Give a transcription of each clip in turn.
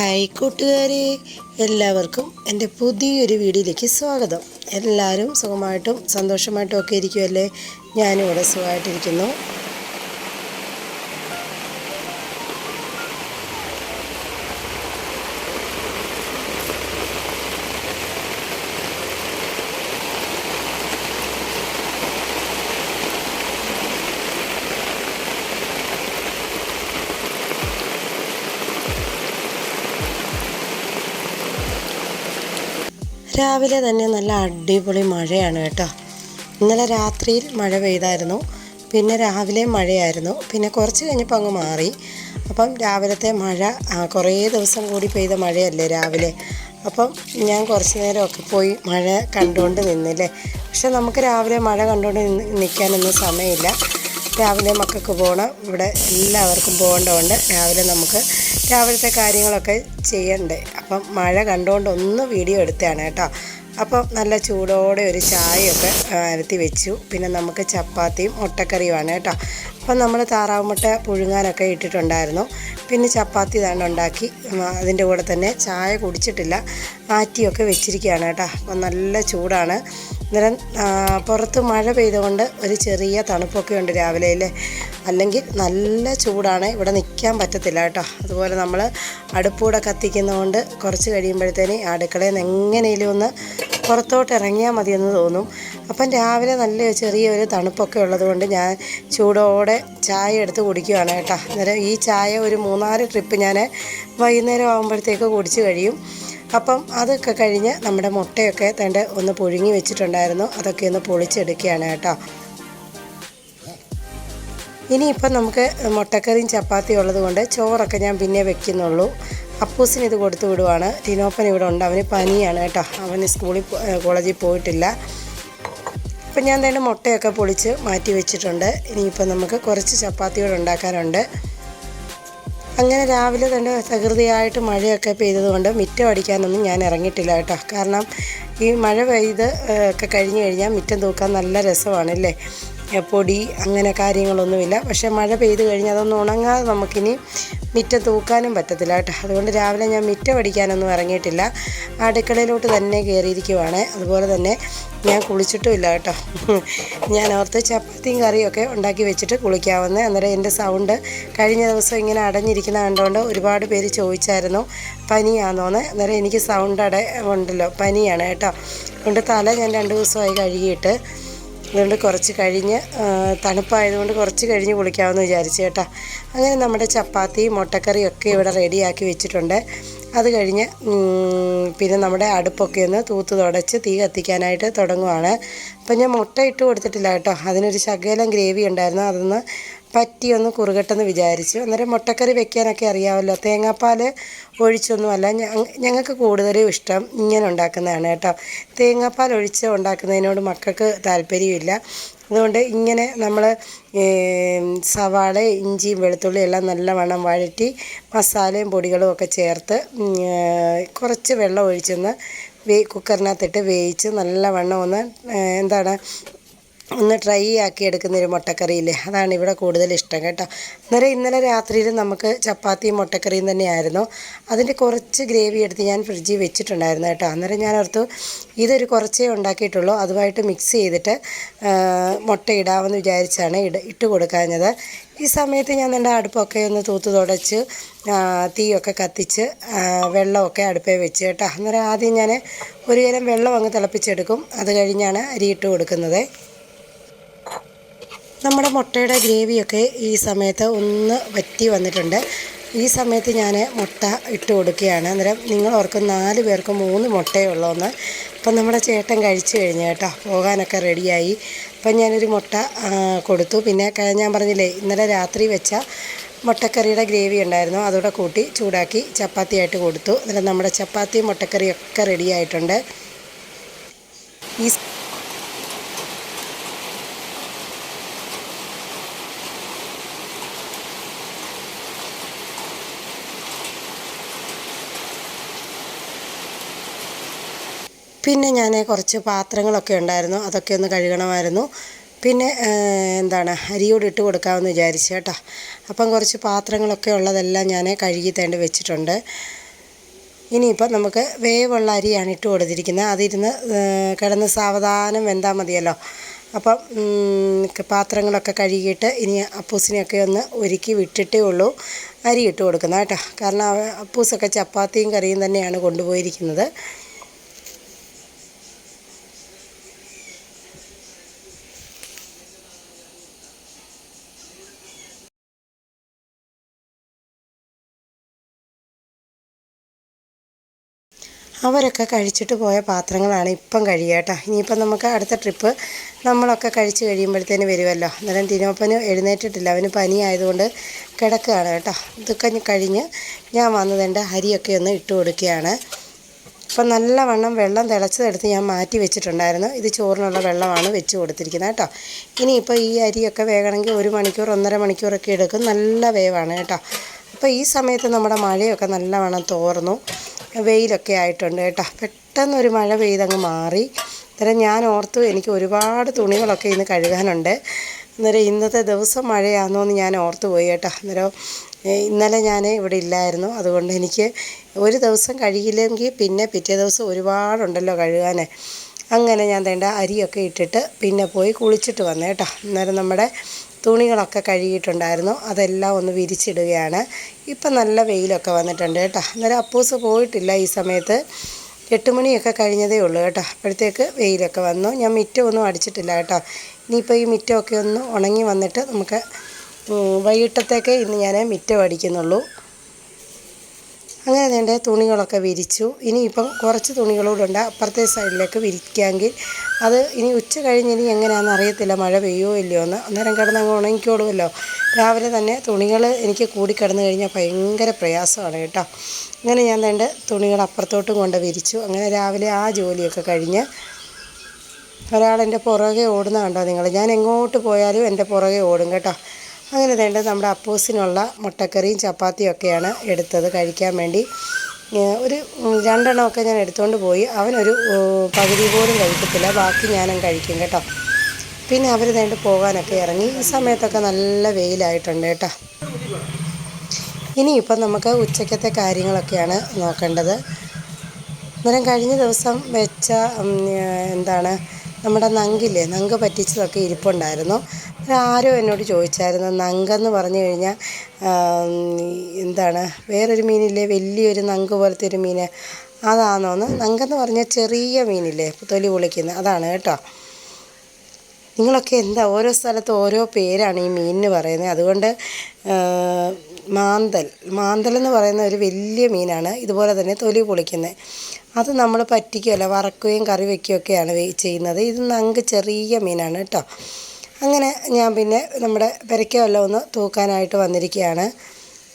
Hi കൂട്ടുകാരെ. എല്ലാവർക്കും എന്റെ പുതിയൊരു വീഡിയോയിലേക്ക് സ്വാഗതം. എല്ലാവരും സുഖമായിട്ടും സന്തോഷമായിട്ടും ഒക്കെ ഇരിക്കുമല്ലേ ഞാനും ഇവിടെ സുഖമായിട്ടിരിക്കുന്നു. രാവിലെ തന്നെ നല്ല അടിപൊളി മഴയാണ് കേട്ടോ. ഇന്നലെ രാത്രിയിൽ മഴ പെയ്തായിരുന്നു. പിന്നെ രാവിലെ മഴയായിരുന്നു. പിന്നെ കുറച്ച് കഴിഞ്ഞപ്പോൾ അങ്ങ് മാറി. അപ്പം രാവിലത്തെ മഴ കുറേ ദിവസം കൂടി പെയ്ത മഴയല്ലേ രാവിലെ? അപ്പം ഞാൻ കുറച്ച് നേരമൊക്കെ പോയി മഴ കണ്ടുകൊണ്ട് നിന്നില്ലേ? പക്ഷെ നമുക്ക് രാവിലെ മഴ കണ്ടുകൊണ്ട് നിന്ന് നിൽക്കാനൊന്നും സമയമില്ല. രാവിലെ മക്കൾക്ക് പോകണം. ഇവിടെ എല്ലാവർക്കും പോകേണ്ടതുകൊണ്ട് രാവിലെ നമുക്ക് രാവിലത്തെ കാര്യങ്ങളൊക്കെ ചെയ്യണ്ടേ. അപ്പം മഴ കണ്ടുകൊണ്ട് ഒന്ന് വീഡിയോ എടുത്തതാണ് കേട്ടോ. അപ്പം നല്ല ചൂടോടെ ഒരു ചായയൊക്കെ അരത്തി വെച്ചു. പിന്നെ നമുക്ക് ചപ്പാത്തിയും മുട്ടക്കറിയുമാണ് കേട്ടോ. അപ്പം നമ്മൾ താറാവ് മുട്ട പുഴുങ്ങാനൊക്കെ ഇട്ടിട്ടുണ്ടായിരുന്നു. പിന്നെ ചപ്പാത്തി തന്നെ ഉണ്ടാക്കി. അതിന്റെ കൂടെ തന്നെ ചായ കുടിച്ചിട്ടില്ല. മാറ്റിയൊക്കെ വെച്ചിരിക്കുകയാണ് കേട്ടോ. അപ്പം നല്ല ചൂടാണ്. അന്നേരം പുറത്ത് മഴ പെയ്തുകൊണ്ട് ഒരു ചെറിയ തണുപ്പൊക്കെ ഉണ്ട് രാവിലെ അല്ലേ? അല്ലെങ്കിൽ നല്ല ചൂടാണ്. ഇവിടെ നിൽക്കാൻ പറ്റത്തില്ല കേട്ടോ. അതുപോലെ നമ്മൾ അടുപ്പൂടെ കത്തിക്കുന്നതുകൊണ്ട് കുറച്ച് കഴിയുമ്പോഴത്തേന് അടുക്കളയിൽ നിന്ന് എങ്ങനെയും ഒന്ന് പുറത്തോട്ട് ഇറങ്ങിയാൽ മതിയെന്ന് തോന്നും. അപ്പം രാവിലെ നല്ല ചെറിയൊരു തണുപ്പൊക്കെ ഉള്ളതുകൊണ്ട് ഞാൻ ചൂടോടെ ചായ എടുത്ത് കുടിക്കുകയാണ് കേട്ടോ. അന്നേരം ഈ ചായ ഒരു മൂന്നാൽ ട്രിപ്പ് ഞാൻ വൈകുന്നേരം ആകുമ്പോഴത്തേക്ക് കുടിച്ച് കഴിയും. അപ്പം അതൊക്കെ കഴിഞ്ഞ് നമ്മുടെ മുട്ടയൊക്കെ തന്റെ ഒന്ന് പുഴുങ്ങി വെച്ചിട്ടുണ്ടായിരുന്നു. അതൊക്കെ ഒന്ന് പൊളിച്ചെടുക്കുകയാണ് കേട്ടോ. ഇനിയിപ്പം നമുക്ക് മുട്ടക്കറിയും ചപ്പാത്തി ഉള്ളത് കൊണ്ട് ചോറൊക്കെ ഞാൻ പിന്നെ വെക്കുന്നുള്ളൂ. അപ്പൂസിന് ഇത് കൊടുത്തു വിടുവാണ്. ടിനോപ്പൻ ഇവിടെ ഉണ്ട്. അവന് പനിയാണ് കേട്ടോ. അവന് സ്കൂളിൽ കോളേജിൽ പോയിട്ടില്ല. അപ്പം ഞാൻ തന്നെ മുട്ടയൊക്കെ പൊളിച്ച് മാറ്റി വെച്ചിട്ടുണ്ട്. ഇനിയിപ്പം നമുക്ക് കുറച്ച് ചപ്പാത്തികൾ ഉണ്ടാക്കാനുണ്ട്. അങ്ങനെ രാവിലെ തന്നെ സകൃതിയായിട്ട് മഴയൊക്കെ പെയ്തതുകൊണ്ട് മിറ്റം അടിക്കാനൊന്നും ഞാൻ ഇറങ്ങിയിട്ടില്ല കേട്ടോ. കാരണം ഈ മഴ പെയ്ത് ഒക്കെ കഴിഞ്ഞ് കഴിഞ്ഞാൽ മിറ്റം തൂക്കാൻ നല്ല രസമാണല്ലേ? പൊടി അങ്ങനെ കാര്യങ്ങളൊന്നുമില്ല. പക്ഷേ മഴ പെയ്ത് കഴിഞ്ഞാൽ അതൊന്നും ഉണങ്ങാതെ നമുക്കിനി മിറ്റം തൂക്കാനും പറ്റത്തില്ല കേട്ടോ. അതുകൊണ്ട് രാവിലെ ഞാൻ മിറ്റം അടിക്കാനൊന്നും ഇറങ്ങിയിട്ടില്ല. അടുക്കളയിലോട്ട് തന്നെ കയറിയിരിക്കുവാണ്. അതുപോലെ തന്നെ ഞാൻ കുളിച്ചിട്ടുമില്ല കേട്ടോ. ഞാൻ ഓർത്ത് ചപ്പാത്തിയും കറിയൊക്കെ ഉണ്ടാക്കി വെച്ചിട്ട് കുളിക്കാവുന്ന. അന്നേരം എന്റെ സൗണ്ട് കഴിഞ്ഞ ദിവസം ഇങ്ങനെ അടഞ്ഞിരിക്കുന്ന കണ്ടുകൊണ്ട് ഒരുപാട് പേര് ചോദിച്ചായിരുന്നു പനിയാണോന്ന് അന്നേരം എനിക്ക് സൗണ്ട് അട ഉണ്ടല്ലോ പനിയാണ് കേട്ടോ. അതുകൊണ്ട് തല ഞാൻ രണ്ട് ദിവസമായി കഴുകിയിട്ട് അതുകൊണ്ട് കുറച്ച് കഴിഞ്ഞ് തണുപ്പായതുകൊണ്ട് കുറച്ച് കഴിഞ്ഞ് കുളിക്കാമെന്ന് വിചാരിച്ചു കേട്ടോ. അങ്ങനെ നമ്മുടെ ചപ്പാത്തി മുട്ടക്കറി ഒക്കെ ഇവിടെ റെഡിയാക്കി വെച്ചിട്ടുണ്ട്. അത് കഴിഞ്ഞ് പിന്നെ നമ്മുടെ അടുപ്പൊക്കെ ഒന്ന് തൂത്ത് തുടച്ച് തീ കത്തിക്കാനായിട്ട് തുടങ്ങുവാണ്. അപ്പം ഞാൻ മുട്ട ഇട്ട് കൊടുത്തിട്ടില്ല കേട്ടോ. അതിനൊരു ശകലം ഗ്രേവി ഉണ്ടായിരുന്നു. അതൊന്ന് പറ്റി ഒന്ന് കുറുകട്ടെന്ന് വിചാരിച്ചു. അന്നേരം മുട്ടക്കറി വെക്കാനൊക്കെ അറിയാമല്ലോ തേങ്ങാപ്പാൽ ഒഴിച്ചൊന്നുമല്ല. ഞങ്ങൾക്ക് കൂടുതലും ഇഷ്ടം ഇങ്ങനെ ഉണ്ടാക്കുന്നതാണ് കേട്ടോ. തേങ്ങാപ്പാൽ ഒഴിച്ച് ഉണ്ടാക്കുന്നതിനോട് മക്കൾക്ക് താല്പര്യമില്ല. അതുകൊണ്ട് ഇങ്ങനെ നമ്മൾ സവാള ഇഞ്ചിയും വെളുത്തുള്ളി എല്ലാം നല്ലവണ്ണം വഴറ്റി മസാലയും പൊടികളും ഒക്കെ ചേർത്ത് കുറച്ച് വെള്ളം ഒഴിച്ചൊന്ന് വേ കുക്കറിനകത്തിട്ട് വേവിച്ച് നല്ലവണ്ണം ഒന്ന് എന്താണ് ഒന്ന് ട്രൈ ആക്കി എടുക്കുന്ന ഒരു മുട്ടക്കറിയില്ലേ? അതാണ് ഇവിടെ കൂടുതൽ ഇഷ്ടം കേട്ടോ. അന്നേരം ഇന്നലെ രാത്രിയിൽ നമുക്ക് ചപ്പാത്തിയും മുട്ടക്കറിയും തന്നെയായിരുന്നു. അതിന്റെ കുറച്ച് ഗ്രേവി എടുത്ത് ഞാൻ ഫ്രിഡ്ജിൽ വെച്ചിട്ടുണ്ടായിരുന്നു കേട്ടോ. അന്നേരം ഞാൻ ഓർത്തു ഇതൊരു കുറച്ചേ ഉണ്ടാക്കിയിട്ടുള്ളൂ. അതുമായിട്ട് മിക്സ് ചെയ്തിട്ട് മുട്ട ഇടാമെന്ന് വിചാരിച്ചാണ് ഇട ഇട്ട് കൊടുക്കാഞ്ഞത്. ഈ സമയത്ത് ഞാൻ എന്റെ അടുപ്പൊക്കെ ഒന്ന് തൂത്ത് തുടച്ച് തീയൊക്കെ കത്തിച്ച് വെള്ളമൊക്കെ അടുപ്പേ വെച്ച് കേട്ടോ. അന്നേരം ആദ്യം ഞാൻ ഒരു കലം വെള്ളം അങ്ങ് തിളപ്പിച്ചെടുക്കും. അത് കഴിഞ്ഞാണ് അരി ഇട്ട് കൊടുക്കുന്നത്. നമ്മുടെ മുട്ടയുടെ ഗ്രേവിയൊക്കെ ഈ സമയത്ത് ഒന്ന് വറ്റി വന്നിട്ടുണ്ട്. ഈ സമയത്ത് ഞാൻ മുട്ട ഇട്ട് കൊടുക്കുകയാണ്. അന്നേരം നിങ്ങൾ നാല് പേർക്ക് മൂന്ന് മുട്ടയേ ഉള്ളൂന്ന്. അപ്പം നമ്മുടെ ചേട്ടൻ കഴിച്ചു കഴിഞ്ഞു കേട്ടോ പോകാനൊക്കെ റെഡിയായി. അപ്പം ഞാനൊരു മുട്ട കൊടുത്തു. പിന്നെ ഞാൻ പറഞ്ഞില്ലേ ഇന്നലെ രാത്രി വെച്ച മുട്ടക്കറിയുടെ ഗ്രേവി ഉണ്ടായിരുന്നു. അതോടെ കൂട്ടി ചൂടാക്കി ചപ്പാത്തിയായിട്ട് കൊടുത്തു. അന്നേരം നമ്മുടെ ചപ്പാത്തി മുട്ടക്കറിയൊക്കെ റെഡിയായിട്ടുണ്ട്. റെഡി ഈ പിന്നെ ഞാൻ കുറച്ച് പാത്രങ്ങളൊക്കെ ഉണ്ടായിരുന്നു അതൊക്കെ ഒന്ന് കഴുകണമായിരുന്നു. പിന്നെ എന്താണ് അരിയോട് ഇട്ട് കൊടുക്കാമെന്ന് വിചാരിച്ചു കേട്ടോ. അപ്പം കുറച്ച് പാത്രങ്ങളൊക്കെ ഉള്ളതെല്ലാം ഞാൻ കഴുകി തേണ്ട വെച്ചിട്ടുണ്ട്. ഇനിയിപ്പോൾ നമുക്ക് വേവുള്ള അരിയാണ് ഇട്ട് കൊടുത്തിരിക്കുന്നത്. അതിരുന്ന് കിടന്ന് സാവധാനം വെന്താൽ മതിയല്ലോ. അപ്പം പാത്രങ്ങളൊക്കെ കഴുകിയിട്ട് ഇനി അപ്പൂസിനെയൊക്കെ ഒന്ന് ഒരുക്കി വിട്ടിട്ടേ ഉള്ളൂ അരി ഇട്ട് കൊടുക്കുന്നത് കേട്ടോ. കാരണം അപ്പൂസൊക്കെ ചപ്പാത്തിയും കറിയും തന്നെയാണ് കൊണ്ടുപോയിരിക്കുന്നത്. അവരൊക്കെ കഴിച്ചിട്ട് പോയ പാത്രങ്ങളാണ് ഇപ്പം കഴിയുക ഇനിയിപ്പം നമുക്ക് അടുത്ത ട്രിപ്പ് നമ്മളൊക്കെ കഴിച്ച് കഴിയുമ്പോഴത്തേന് വരുമല്ലോ അന്നേരം തിരുമപ്പന് എഴുന്നേറ്റിട്ടില്ല. അവന് പനിയായതുകൊണ്ട് കിടക്കുകയാണ് കേട്ടോ. ഇതൊക്കെ കഴിഞ്ഞ് ഞാൻ വന്നതെന്റെ അരിയൊക്കെ ഒന്ന് ഇട്ട് കൊടുക്കുകയാണ്. അപ്പം നല്ലവണ്ണം വെള്ളം തിളച്ചതെടുത്ത് ഞാൻ മാറ്റി വെച്ചിട്ടുണ്ടായിരുന്നു. ഇത് ചോറിനുള്ള വെള്ളമാണ് വെച്ച് കൊടുത്തിരിക്കുന്നത് കേട്ടോ. ഇനിയിപ്പോൾ ഈ അരിയൊക്കെ വേകണമെങ്കിൽ ഒരു മണിക്കൂർ ഒന്നര മണിക്കൂറൊക്കെ എടുക്കും. നല്ല വേവാണ് കേട്ടോ. അപ്പോൾ ഈ സമയത്ത് നമ്മുടെ മഴയൊക്കെ നല്ലവണ്ണം തോർന്നു. വെയിലൊക്കെ ആയിട്ടുണ്ട് കേട്ടോ. പെട്ടെന്നൊരു മഴ പെയ്തങ്ങ് മാറി. അന്നേരം ഞാൻ ഓർത്തു എനിക്ക് ഒരുപാട് തുണികളൊക്കെ ഇന്ന് കഴുകാനുണ്ട്. അന്നേരം ഇന്നത്തെ ദിവസം മഴയാണോ എന്ന് ഞാൻ ഓർത്തു പോയി കേട്ടോ. അന്നേരം ഇന്നലെ ഞാൻ ഇവിടെ ഇല്ലായിരുന്നു. അതുകൊണ്ട് എനിക്ക് ഒരു ദിവസം കഴുകിയില്ലെങ്കിൽ പിന്നെ പിറ്റേ ദിവസം ഒരുപാടുണ്ടല്ലോ കഴുകാൻ അങ്ങനെ ഞാൻ തേണ്ട അരിയൊക്കെ ഇട്ടിട്ട് പിന്നെ പോയി കുളിച്ചിട്ട് വന്നേട്ടോ അന്നേരം നമ്മുടെ തുണികളൊക്കെ കഴുകിയിട്ടുണ്ടായിരുന്നു. അതെല്ലാം ഒന്ന് വിരിച്ചിടുകയാണ്. ഇപ്പം നല്ല വെയിലൊക്കെ വന്നിട്ടുണ്ട് കേട്ടോ. അന്നേരം അപ്പൂസ് പോയിട്ടില്ല ഈ സമയത്ത്. എട്ട് മണിയൊക്കെ കഴിഞ്ഞതേ ഉള്ളൂ കേട്ടോ. അപ്പോഴത്തേക്ക് വെയിലൊക്കെ വന്നു. ഞാൻ മിറ്റമൊന്നും അടിച്ചിട്ടില്ല കേട്ടോ. ഇനിയിപ്പോൾ ഈ മിറ്റമൊക്കെ ഒന്ന് ഉണങ്ങി വന്നിട്ട് നമുക്ക് വൈകിട്ടത്തേക്ക് ഇന്ന് ഞാൻ മിറ്റം അടിക്കുന്നുള്ളൂ. അങ്ങനെ വേണ്ട തുണികളൊക്കെ വിരിച്ചു. ഇനിയിപ്പം കുറച്ച് തുണികളോടുണ്ട് അപ്പുറത്തെ സൈഡിലേക്ക് വിരിക്കാമെങ്കിൽ അത് ഇനി ഉച്ച കഴിഞ്ഞ് ഇനി എങ്ങനെയാണെന്ന് അറിയത്തില്ല. മഴ പെയ്യോ ഇല്ലയോ എന്ന്. അന്നേരം കിടന്നങ്ങ് ഉണങ്ങിക്കോളുമല്ലോ. രാവിലെ തന്നെ തുണികൾ എനിക്ക് കൂടി കിടന്നു കഴിഞ്ഞാൽ ഭയങ്കര പ്രയാസമാണ് കേട്ടോ. അങ്ങനെ ഞാൻ വേണ്ട തുണികൾ അപ്പുറത്തോട്ടും കൊണ്ട് വിരിച്ചു. അങ്ങനെ രാവിലെ ആ ജോലിയൊക്കെ കഴിഞ്ഞ് ഒരാളെന്റെ പുറകെ ഓടുന്ന കണ്ടോ നിങ്ങൾ? ഞാൻ എങ്ങോട്ട് പോയാലും എന്റെ പുറകെ ഓടും കേട്ടോ. അങ്ങനെ വേണ്ടത് നമ്മുടെ അപ്പൂസിനുള്ള മുട്ടക്കറിയും ചപ്പാത്തിയും ഒക്കെയാണ് എടുത്തത് കഴിക്കാൻ വേണ്ടി. ഒരു രണ്ടെണ്ണമൊക്കെ ഞാൻ എടുത്തുകൊണ്ട് പോയി. അവനൊരു പകുതി പോലും കഴിക്കത്തില്ല. ബാക്കി ഞാനും കഴിക്കും കേട്ടോ. പിന്നെ അവർ വേണ്ട പോകാനൊക്കെ ഇറങ്ങി. ഈ സമയത്തൊക്കെ നല്ല വെയിലായിട്ടുണ്ട് കേട്ടോ. ഇനിയിപ്പം നമുക്ക് ഉച്ചക്കത്തെ കാര്യങ്ങളൊക്കെയാണ് നോക്കേണ്ടത്. അന്നേരം കഴിഞ്ഞ ദിവസം വെച്ച എന്താണ് നമ്മുടെ നങ്കില്ലേ നങ്ക് പറ്റിച്ചതൊക്കെ ഇരിപ്പുണ്ടായിരുന്നു. ആരോ എന്നോട് ചോദിച്ചായിരുന്നു നങ്കെന്ന് പറഞ്ഞു കഴിഞ്ഞാൽ എന്താണ് വേറൊരു മീനില്ലേ വലിയൊരു നങ്ക് പോലത്തെ ഒരു മീൻ അതാണോന്ന് നങ്കെന്ന് പറഞ്ഞാൽ ചെറിയ മീനില്ലേ തൊലി പൊളിക്കുന്നത് അതാണ് കേട്ടോ. നിങ്ങളൊക്കെ എന്താ ഓരോ സ്ഥലത്ത് ഓരോ പേരാണ് ഈ മീനിന് പറയുന്നത് അതുകൊണ്ട് മാന്തൽ മാന്തൽ എന്ന് പറയുന്ന ഒരു വലിയ മീനാണ് ഇതുപോലെ തന്നെ തൊലി പൊളിക്കുന്നത് അത് നമ്മൾ പറ്റിക്കുകയല്ല വറക്കുകയും കറി വയ്ക്കുകയൊക്കെയാണ് ചെയ്യുന്നത്. ഇത് നങ്ക് ചെറിയ മീനാണ് കേട്ടോ. അങ്ങനെ ഞാൻ പിന്നെ നമ്മുടെ പെരയ്ക്കമെല്ലാം ഒന്ന് തൂക്കാനായിട്ട് വന്നിരിക്കുകയാണ്.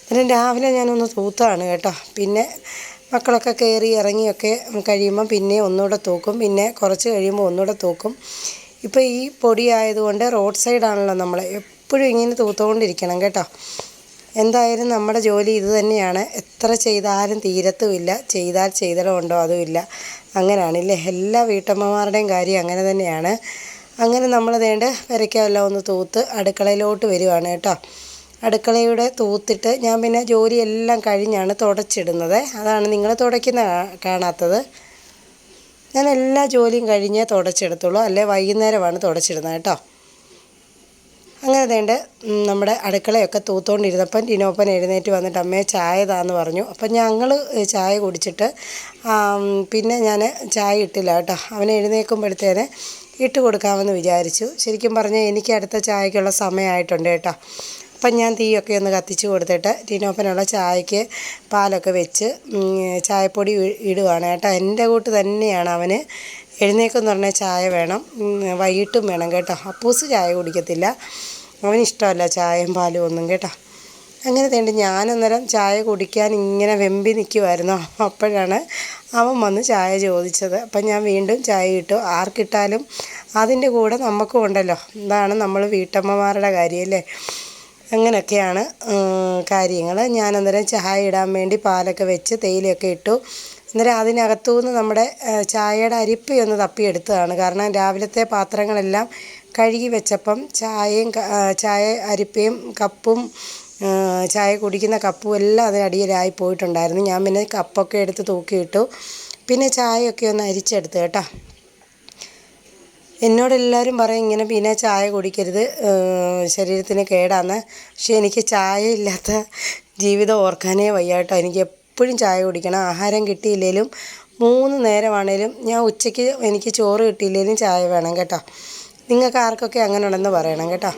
അന്നേരം രാവിലെ ഞാനൊന്ന് തൂത്താണ് കേട്ടോ. പിന്നെ മക്കളൊക്കെ കയറി ഇറങ്ങിയൊക്കെ കഴിയുമ്പം പിന്നെ ഒന്നുകൂടെ തൂക്കും. പിന്നെ കുറച്ച് കഴിയുമ്പോൾ ഒന്നുകൂടെ തൂക്കും. ഇപ്പോൾ ഈ പൊടി ആയതുകൊണ്ട് റോഡ് സൈഡാണല്ലോ നമ്മൾ എപ്പോഴും ഇങ്ങനെ തൂത്തുകൊണ്ടിരിക്കണം കേട്ടോ. എന്തായാലും നമ്മുടെ ജോലി ഇത് തന്നെയാണ്. എത്ര ചെയ്താലും തീരത്തുമില്ല. ചെയ്താൽ ചെയ്തടമുണ്ടോ അതുമില്ല. അങ്ങനെയാണല്ലേ. എല്ലാ വീട്ടമ്മമാരുടെയും കാര്യം അങ്ങനെ തന്നെയാണ്. അങ്ങനെ നമ്മൾ വേണ്ട വരയ്ക്കെല്ലാം ഒന്ന് തൂത്ത് അടുക്കളയിലോട്ട് വരുവാണ് കേട്ടോ. അടുക്കളയുടെ തൂത്തിട്ട് ഞാൻ പിന്നെ ജോലിയെല്ലാം കഴിഞ്ഞാണ് തുടച്ചിടുന്നത്. അതാണ് നിങ്ങൾ തുടയ്ക്കുന്ന കാണാത്തത്. ഞാൻ എല്ലാ ജോലിയും കഴിഞ്ഞേ തുടച്ചെടുത്തുള്ളൂ. അല്ലെ? വൈകുന്നേരമാണ് തുടച്ചിടുന്നത് കേട്ടോ. അങ്ങനെ അതേണ്ട് നമ്മുടെ അടുക്കളയൊക്കെ തൂത്തുകൊണ്ടിരുന്നപ്പം ടിനോപ്പൻ എഴുന്നേറ്റ് വന്നിട്ട് അമ്മയെ ചായ താന്ന് പറഞ്ഞു. അപ്പം ഞങ്ങൾ ചായ കുടിച്ചിട്ട് പിന്നെ ഞാൻ ചായ ഇട്ടില്ല കേട്ടോ. അവൻ എഴുന്നേൽക്കുമ്പോഴത്തേന് ഇട്ട് കൊടുക്കാമെന്ന് വിചാരിച്ചു. ശരിക്കും പറഞ്ഞാൽ എനിക്ക് അടുത്ത ചായക്കുള്ള സമയമായിട്ടുണ്ട് കേട്ടോ. അപ്പം ഞാൻ തീയൊക്കെ ഒന്ന് കത്തിച്ച് കൊടുത്തിട്ട് ടിനോപ്പനുള്ള ചായക്ക് പാലൊക്കെ വെച്ച് ചായപ്പൊടി ഇടുവാണ് കേട്ടോ. എന്റെ കൂട്ട് തന്നെയാണ് അവന് എഴുന്നേക്കെന്ന് പറഞ്ഞാൽ ചായ വേണം. വൈകിട്ടും വേണം കേട്ടോ. അപ്പൂസ് ചായ കുടിക്കത്തില്ല. അവന് ഇഷ്ടമല്ല ചായയും പാലും ഒന്നും കേട്ടോ. അങ്ങനെ തേണ്ടി ഞാനന്നേരം ചായ കുടിക്കാൻ ഇങ്ങനെ വെമ്പി നിൽക്കുമായിരുന്നു അപ്പോഴാണ് അവൻ വന്ന് ചായ ചോദിച്ചത്. അപ്പം ഞാൻ വീണ്ടും ചായ ഇട്ടു. ആർക്കിട്ടാലും അതിന്റെ കൂടെ നമുക്കും ഉണ്ടല്ലോ. ഇതാണ് നമ്മൾ വീട്ടമ്മമാരുടെ കാര്യമല്ലേ? അങ്ങനെയൊക്കെയാണ് കാര്യങ്ങൾ. ഞാനന്നേരം ചായ ഇടാൻ വേണ്ടി പാലൊക്കെ വെച്ച് തേയിലയൊക്കെ ഇട്ടു. അന്നേരം അതിനകത്തു നിന്ന് നമ്മുടെ ചായയുടെ അരിപ്പ ഒന്ന് തപ്പിയെടുത്തതാണ്. കാരണം രാവിലത്തെ പാത്രങ്ങളെല്ലാം കഴുകി വെച്ചപ്പം ചായയും ചായ അരിപ്പയും കപ്പും ചായ കുടിക്കുന്ന കപ്പും എല്ലാം അതിനടിയിലായി പോയിട്ടുണ്ടായിരുന്നു. ഞാൻ പിന്നെ കപ്പൊക്കെ എടുത്ത് തൂക്കിയിട്ടു. പിന്നെ ചായയൊക്കെ ഒന്ന് അരിച്ചെടുത്ത് കേട്ടോ. എന്നോട് എന്നോടെല്ലാവരും പറയും ഇങ്ങനെ പിന്നെ ചായ കുടിക്കരുത്. ശരീരത്തിന് കേടാന്ന്. പക്ഷേ എനിക്ക് ചായ ഇല്ലാത്ത ജീവിതം ഓർക്കാനേ വയ്യാട്ടോ എനിക്ക് എപ്പോഴും ചായ കുടിക്കണം. ആഹാരം കിട്ടിയില്ലെങ്കിലും മൂന്ന് നേരമാണേലും ഞാൻ ഉച്ചയ്ക്ക് എനിക്ക് ചോറ് കിട്ടിയില്ലെങ്കിലും ചായ വേണം കേട്ടോ. നിങ്ങൾക്ക് ആർക്കൊക്കെ അങ്ങനെ ഉണ്ടെന്ന് പറയണം കേട്ടോ.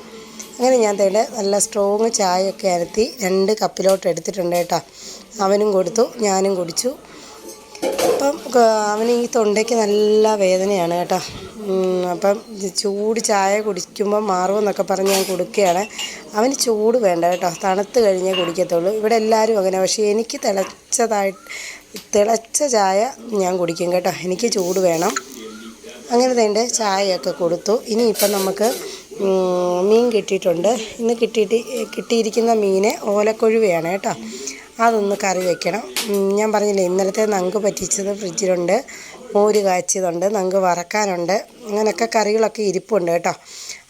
അങ്ങനെ ഞാൻ തേടെ നല്ല സ്ട്രോങ് ചായയൊക്കെ അനത്തി രണ്ട് കപ്പിലോട്ട് എടുത്തിട്ടുണ്ട് കേട്ടോ. അവനും കൊടുത്തു ഞാനും കുടിച്ചു. അപ്പം അവന് ഈ തൊണ്ടയ്ക്ക് നല്ല വേദനയാണ് കേട്ടോ. അപ്പം ചൂട് ചായ കുടിക്കുമ്പോൾ മാറുമെന്നൊക്കെ പറഞ്ഞ് ഞാൻ കൊടുക്കുകയാണ്. അവന് ചൂട് വേണ്ട കേട്ടോ. തണുത്ത് കഴിഞ്ഞേ കുടിക്കത്തുള്ളൂ. ഇവിടെ എല്ലാവരും അങ്ങനെ. പക്ഷേ എനിക്ക് തിളച്ചതായിട്ട് തിളച്ച ചായ ഞാൻ കുടിക്കും കേട്ടോ. എനിക്ക് ചൂട് വേണം. അങ്ങനെ തന്നെ ചായയൊക്കെ കൊടുത്തു. ഇനിയിപ്പം നമുക്ക് മീൻ കിട്ടിയിട്ടുണ്ട്. ഇന്ന് കിട്ടിയിട്ട് കിട്ടിയിരിക്കുന്ന മീന് ഓലക്കൊഴുവയാണ് കേട്ടോ. അതൊന്ന് കറി വെക്കണം. ഞാൻ പറഞ്ഞില്ലേ ഇന്നലത്തെ നങ്ക് പറ്റിച്ചത് ഫ്രിഡ്ജിലുണ്ട്. മോര് കാച്ചിയതുണ്ട് നങ്ക് വറക്കാനുണ്ട് അങ്ങനെയൊക്കെ കറികളൊക്കെ ഇരിപ്പുണ്ട് കേട്ടോ.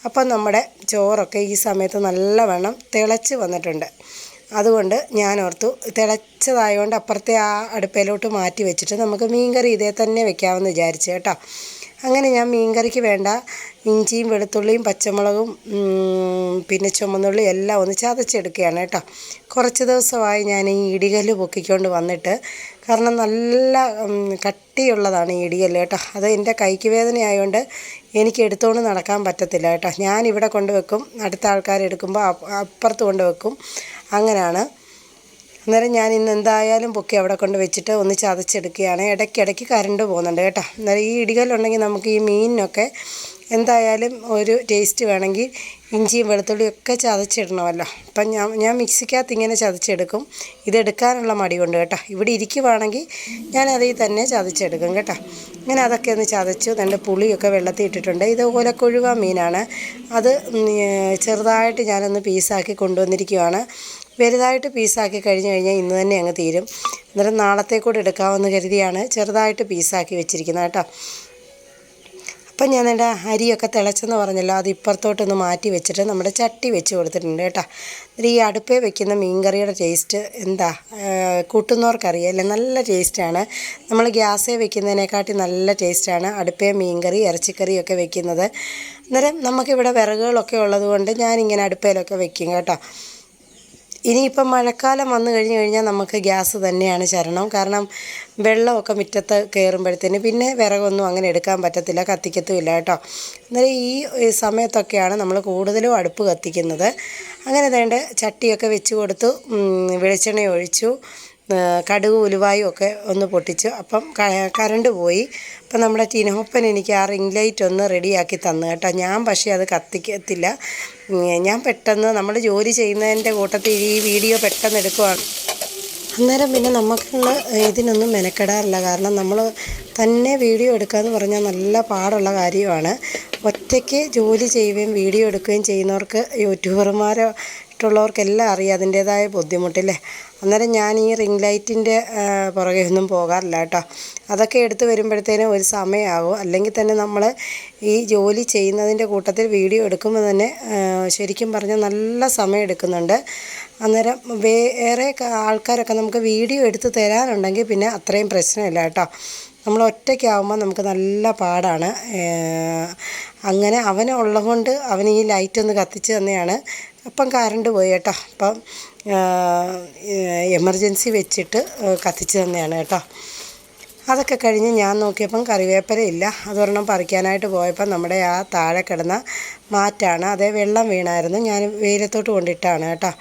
അപ്പം നമ്മുടെ ചോറൊക്കെ ഈ സമയത്ത് നല്ലവണ്ണം തിളച്ച് വന്നിട്ടുണ്ട്. അതുകൊണ്ട് ഞാൻ ഓർത്തു തിളച്ചതായതുകൊണ്ട് അപ്പുറത്തെ ആ അടുപ്പയിലോട്ട് മാറ്റി വെച്ചിട്ട് നമുക്ക് മീൻകറി ഇതേ തന്നെ വെക്കാമെന്ന് വിചാരിച്ചു കേട്ടോ. അങ്ങനെ ഞാൻ മീൻകറിക്ക് വേണ്ട ഇഞ്ചിയും വെളുത്തുള്ളിയും പച്ചമുളകും പിന്നെ ചുമന്നുള്ളി എല്ലാം ഒന്ന് ചതച്ചെടുക്കുകയാണ് കേട്ടോ. കുറച്ച് ദിവസമായി ഞാൻ ഈ ഇടികല്ല് പൊക്കിക്കൊണ്ട് വന്നിട്ട് കാരണം നല്ല കട്ടിയുള്ളതാണ് ഈ ഇടികല്ല് കേട്ടോ. അത് എന്റെ കൈക്ക് വേദന ആയതുകൊണ്ട് എനിക്ക് എടുത്തുകൊണ്ട് നടക്കാൻ പറ്റത്തില്ല കേട്ടോ. ഞാൻ ഇവിടെ കൊണ്ടുവെക്കും അടുത്ത ആൾക്കാർ എടുക്കുമ്പോൾ അപ്പുറത്ത് അപ്പുറത്ത് കൊണ്ടുവെക്കും അങ്ങനെയാണ് അന്നേരം ഞാൻ ഇന്ന് എന്തായാലും പൊക്കി അവിടെ കൊണ്ട് വെച്ചിട്ട് ഒന്ന് ചതച്ചെടുക്കുകയാണ്. ഇടയ്ക്കിടയ്ക്ക് കറണ്ട് പോകുന്നുണ്ട് കേട്ടോ. അന്നേരം ഈ ഇടികല്ലുണ്ടെങ്കിൽ നമുക്ക് ഈ മീനിനൊക്കെ എന്തായാലും ഒരു ടേസ്റ്റ് വേണമെങ്കിൽ ഇഞ്ചിയും വെളുത്തുള്ളിയും ഒക്കെ ചതച്ചിടണമല്ലോ. അപ്പം ഞാൻ ഞാൻ മിക്സിക്കകത്ത് ഇങ്ങനെ ചതച്ചെടുക്കും. ഇതെടുക്കാനുള്ള മടി കൊണ്ട് കേട്ടോ. ഇവിടെ ഇരിക്കുവാണെങ്കിൽ ഞാൻ അതിൽ തന്നെ ചതച്ചെടുക്കും കേട്ടോ. ഇങ്ങനെ അതൊക്കെ ഒന്ന് ചതച്ചു നല്ല പുളിയൊക്കെ വെള്ളത്തിൽ ഇട്ടിട്ടുണ്ട്. ഇത് ഓലക്കൊഴുവ മീനാണ്. അത് ചെറുതായിട്ട് ഞാനൊന്ന് പീസാക്കി കൊണ്ടുവന്നിരിക്കുവാണ്. വലുതായിട്ട് പീസാക്കി കഴിഞ്ഞ് കഴിഞ്ഞാൽ ഇന്ന് തന്നെ അങ്ങ് തീരും. അന്നേരം നാളത്തേക്കൂടെ എടുക്കാമെന്ന് കരുതിയാണ് ചെറുതായിട്ട് പീസാക്കി വെച്ചിരിക്കുന്നത് കേട്ടോ. അപ്പം ഞാൻ എന്റെ അരിയൊക്കെ തിളച്ചെന്ന് പറഞ്ഞല്ലോ അത് ഇപ്പുറത്തോട്ടൊന്ന് മാറ്റി വെച്ചിട്ട് നമ്മുടെ ചട്ടി വെച്ച് കൊടുത്തിട്ടുണ്ട് കേട്ടോ. ഈ അടുപ്പേ വെക്കുന്ന മീൻകറിയുടെ ടേസ്റ്റ് എന്താ? കൂട്ടുന്നവർക്കറിയാമല്ലേ നല്ല ടേസ്റ്റാണ്. നമ്മൾ ഗ്യാസേ വെക്കുന്നതിനെക്കാട്ടി നല്ല ടേസ്റ്റാണ് അടുപ്പേ മീൻകറി ഇറച്ചിക്കറിയൊക്കെ വെക്കുന്നത്. അന്നേരം നമുക്കിവിടെ വിറകുകളൊക്കെ ഉള്ളതുകൊണ്ട് ഞാനിങ്ങനെ അടുപ്പയിലൊക്കെ വെക്കും കേട്ടോ. ഇനിയിപ്പം മഴക്കാലം വന്നു കഴിഞ്ഞ് കഴിഞ്ഞാൽ നമുക്ക് ഗ്യാസ് തന്നെയാണ് ശരണം കാരണം വെള്ളമൊക്കെ മുറ്റത്ത് കയറുമ്പോഴത്തേന് പിന്നെ വിറകൊന്നും അങ്ങനെ എടുക്കാൻ പറ്റത്തില്ല കത്തിക്കത്തുമില്ല കേട്ടോ. അന്നേരം ഈ സമയത്തൊക്കെയാണ് നമ്മൾ കൂടുതലും അടുപ്പ് കത്തിക്കുന്നത്. അങ്ങനെ വേണ്ട ചട്ടിയൊക്കെ വെച്ച് കൊടുത്തു വെളിച്ചെണ്ണ ഒഴിച്ചു. കടുക് ഉലുവായും ഒക്കെ ഒന്ന് പൊട്ടിച്ചു അപ്പം കരണ്ട് പോയി. അപ്പം നമ്മുടെ ടിനോപ്പൻ എനിക്ക് ആ റിംഗ് ലൈറ്റ് ഒന്ന് റെഡിയാക്കി തന്നു കേട്ടോ. ഞാൻ പക്ഷേ അത് കത്തിക്കത്തില്ല. ഞാൻ പെട്ടെന്ന് നമ്മൾ ജോലി ചെയ്യുന്നതിന്റെ കൂട്ടത്തിൽ ഈ വീഡിയോ പെട്ടെന്ന് എടുക്കുവാണ്. അന്നേരം പിന്നെ നമുക്കുള്ള ഇതിനൊന്നും മെനക്കെടാറില്ല. കാരണം നമ്മൾ തന്നെ വീഡിയോ എടുക്കാന്ന് പറഞ്ഞാൽ നല്ല പാടുള്ള കാര്യമാണ്. ഒറ്റയ്ക്ക് ജോലി ചെയ്യുകയും വീഡിയോ എടുക്കുകയും ചെയ്യുന്നവർക്ക് യൂട്യൂബർമാരോ മറ്റുള്ളവർക്കെല്ലാം അറിയാം അതിന്റേതായ ബുദ്ധിമുട്ടില്ലേ. അന്നേരം ഞാൻ ഈ റിംഗ് ലൈറ്റിന്റെ പുറകെ ഒന്നും പോകാറില്ല കേട്ടോ. അതൊക്കെ എടുത്ത് വരുമ്പോഴത്തേനും ഒരു സമയമാകും അല്ലെങ്കിൽ തന്നെ നമ്മൾ ഈ ജോലി ചെയ്യുന്നതിന്റെ കൂട്ടത്തിൽ വീഡിയോ എടുക്കുമ്പോൾ തന്നെ ശരിക്കും പറഞ്ഞാൽ നല്ല സമയം എടുക്കുന്നുണ്ട്. അന്നേരം വേറെ ആൾക്കാരൊക്കെ നമുക്ക് വീഡിയോ എടുത്ത് തരാനുണ്ടെങ്കിൽ പിന്നെ അത്രയും പ്രശ്നമില്ല കേട്ടോ. നമ്മൾ ഒറ്റയ്ക്കാവുമ്പോൾ നമുക്ക് നല്ല പാടാണ്. അങ്ങനെ അവനെ ഉള്ളതുകൊണ്ട് അവൻ ഈ ലൈറ്റ് ഒന്ന് കത്തിച്ച് തന്നെയാണ്. അപ്പം കറണ്ട് പോയി കേട്ടോ. അപ്പം എമർജൻസി വെച്ചിട്ട് കത്തിച്ച് തന്നെയാണ് കേട്ടോ. അതൊക്കെ കഴിഞ്ഞ് ഞാൻ നോക്കിയപ്പം കറിവേപ്പര ഇല്ല. അതൊരെണ്ണം പറിക്കാനായിട്ട് പോയപ്പം നമ്മുടെ ആ താഴെ കിടന്ന മാറ്റാണ്. അതേ വെള്ളം വീണായിരുന്നു. ഞാൻ വെയിലത്തോട്ട് കൊണ്ടിട്ടാണ് കേട്ടോ.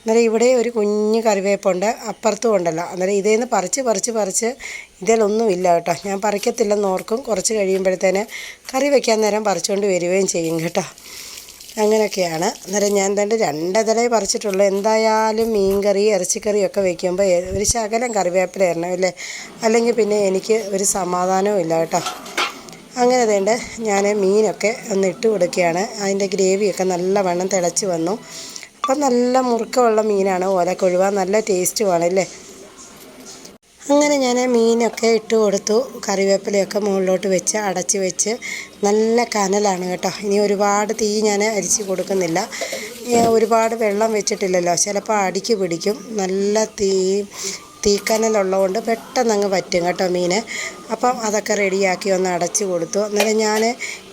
അന്നേരം ഇവിടെ ഒരു കുഞ്ഞ് കറിവേപ്പുണ്ട് അപ്പുറത്തും ഉണ്ടല്ലോ. അന്നേരം ഇതിൽ നിന്ന് പറിച്ച് പറിച്ച് പറിച്ച് ഇതിലൊന്നുമില്ല കേട്ടോ. ഞാൻ പറിക്കത്തില്ലെന്ന് ഓർക്കും. കുറച്ച് കഴിയുമ്പോഴത്തേന് കറി വെക്കാൻ നേരം പറിച്ചുകൊണ്ട് വരികയും ചെയ്യും കേട്ടോ. അങ്ങനെയൊക്കെയാണ്. അന്നേരം ഞാൻ തന്നെ രണ്ടതിലേ പറിച്ചിട്ടുള്ളൂ. എന്തായാലും മീൻകറി ഇറച്ചിക്കറിയൊക്കെ വെക്കുമ്പോൾ ഒരു ശകലം കറിവേപ്പില ഇടണം അല്ലേ? അല്ലെങ്കിൽ പിന്നെ എനിക്ക് ഒരു സമാധാനവും ഇല്ല കേട്ടോ. അങ്ങനെ തേണ്ട ഞാൻ മീനൊക്കെ ഒന്ന് ഇട്ട് കൊടുക്കുകയാണ്. അതിന്റെ ഗ്രേവിയൊക്കെ നല്ലവണ്ണം തിളച്ച് വന്നു. അപ്പം നല്ല മുറുക്കമുള്ള മീനാണ്. ഓലക്കൊഴുവ നല്ല ടേസ്റ്റുമാണ് അല്ലേ അങ്ങനെ ഞാൻ മീനൊക്കെ ഇട്ട് കൊടുത്തു. കറിവേപ്പിലയൊക്കെ മുകളിലോട്ട് വെച്ച് അടച്ച് വെച്ച് നല്ല കനലാണ് കേട്ടോ. ഇനി ഒരുപാട് തീ ഞാൻ അരിച്ച് കൊടുക്കുന്നില്ല. ഒരുപാട് വെള്ളം വെച്ചിട്ടില്ലല്ലോ. ചിലപ്പോൾ അടിക്ക് പിടിക്കും. നല്ല തീ തീക്കനലുള്ളതുകൊണ്ട് പെട്ടെന്ന് അങ്ങ് പറ്റും കേട്ടോ മീൻ. അപ്പം അതൊക്കെ റെഡിയാക്കി ഒന്ന് അടച്ചു കൊടുത്തു. അന്നേരം ഞാൻ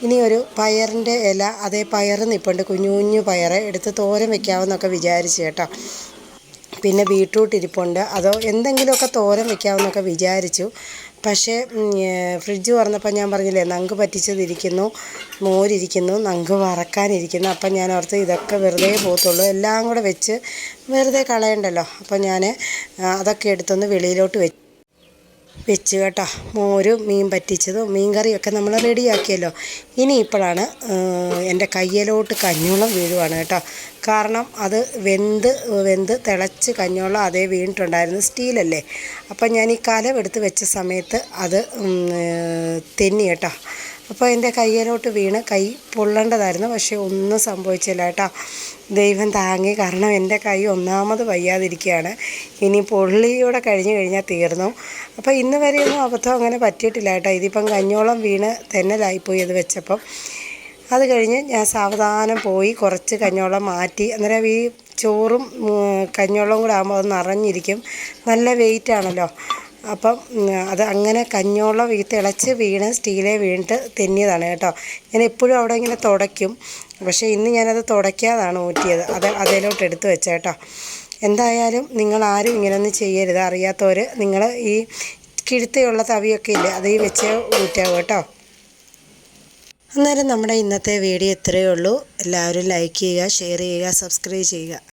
ഇനി ഒരു പയറിന്റെ ഇല അതേ പയർ നിൽപ്പുണ്ട് കുഞ്ഞു കുഞ്ഞു പയർ എടുത്ത് തോരൻ വെക്കാമെന്നൊക്കെ വിചാരിച്ചു കേട്ടോ. പിന്നെ ബീട്രൂട്ട് ഇരിപ്പുണ്ട് അതോ എന്തെങ്കിലുമൊക്കെ തോരൻ വെക്കാമെന്നൊക്കെ വിചാരിച്ചു. പക്ഷേ ഫ്രിഡ്ജ് തുറന്നപ്പോൾ ഞാൻ പറഞ്ഞില്ലേ നങ്ക് പറ്റിച്ചതിരിക്കുന്നു മോരിരിക്കുന്നു നങ്ക് വറക്കാനിരിക്കുന്നു. അപ്പം ഞാൻ ഓർത്ത് ഇതൊക്കെ വെറുതെ പോകത്തുള്ളൂ. എല്ലാം കൂടെ വെച്ച് വെറുതെ കളയണ്ടല്ലോ. അപ്പം ഞാൻ അതൊക്കെ എടുത്തൊന്ന് വെളിയിലോട്ട് വെച്ചു വെച്ച് കേട്ടോ. മോരും മീൻ പറ്റിച്ചതും മീൻ കറിയൊക്കെ നമ്മൾ റെഡിയാക്കിയല്ലോ. ഇനി ഇപ്പോഴാണ് എന്റെ കയ്യിലോട്ട് കഞ്ഞോളം വീഴുവാണ് കേട്ടോ. കാരണം അത് വെന്ത് വെന്ത് തിളച്ച് കഞ്ഞോളം അതേ വീണിട്ടുണ്ടായിരുന്നു സ്റ്റീലല്ലേ. അപ്പം ഞാൻ ഈ കലമെടുത്ത് വെച്ച സമയത്ത് അത് തെന്നി കേട്ടോ. അപ്പോൾ എന്റെ കയ്യിലോട്ട് വീണ് കൈ പൊള്ളേണ്ടതായിരുന്നു. പക്ഷേ ഒന്നും സംഭവിച്ചില്ല കേട്ടോ. ദൈവം താങ്ങി. കാരണം എന്റെ കൈ ഒന്നാമത് വയ്യാതിരിക്കുകയാണ്. ഇനി പൊള്ളിയൂടെ കഴിഞ്ഞു കഴിഞ്ഞാൽ തീർന്നു. അപ്പോൾ ഇന്ന് വരെയൊന്നും അബദ്ധം അങ്ങനെ പറ്റിയിട്ടില്ല കേട്ടോ. ഇതിപ്പം കഞ്ഞോളം വീണ് തെന്നലായിപ്പോയി അത് വെച്ചപ്പം. അത് കഴിഞ്ഞ് ഞാൻ സാവധാനം പോയി കുറച്ച് കഞ്ഞോളം മാറ്റി. അന്നേരം ഈ ചോറും കഞ്ഞോളവും കൂടെ ആകുമ്പോൾ അത് നിറഞ്ഞിരിക്കും. നല്ല വെയിറ്റ് ആണല്ലോ. അപ്പം അത് അങ്ങനെ കഞ്ഞോളം ഈ തിളച്ച് വീണ് സ്റ്റീലെ വീണിട്ട് തെന്നിയതാണ് കേട്ടോ. ഞാൻ എപ്പോഴും അവിടെ ഇങ്ങനെ തുടയ്ക്കും. പക്ഷേ ഇന്ന് ഞാനത് തുടയ്ക്കാതാണ് ഊറ്റിയത്. അത് അതിലോട്ട് എടുത്തു വെച്ച കേട്ടോ. എന്തായാലും നിങ്ങൾ ആരും ഇങ്ങനെയൊന്നും ചെയ്യരുത്. അറിയാത്തവർ നിങ്ങൾ ഈ കിഴുത്തയുള്ള തവിയൊക്കെ ഇല്ലേ അത് ഈ വെച്ച് ഊറ്റാവും കേട്ടോ. അന്നേരം നമ്മുടെ ഇന്നത്തെ വീഡിയോ ഇത്രയേ ഉള്ളൂ. എല്ലാവരും ലൈക്ക് ചെയ്യുക ഷെയർ ചെയ്യുക സബ്സ്ക്രൈബ് ചെയ്യുക.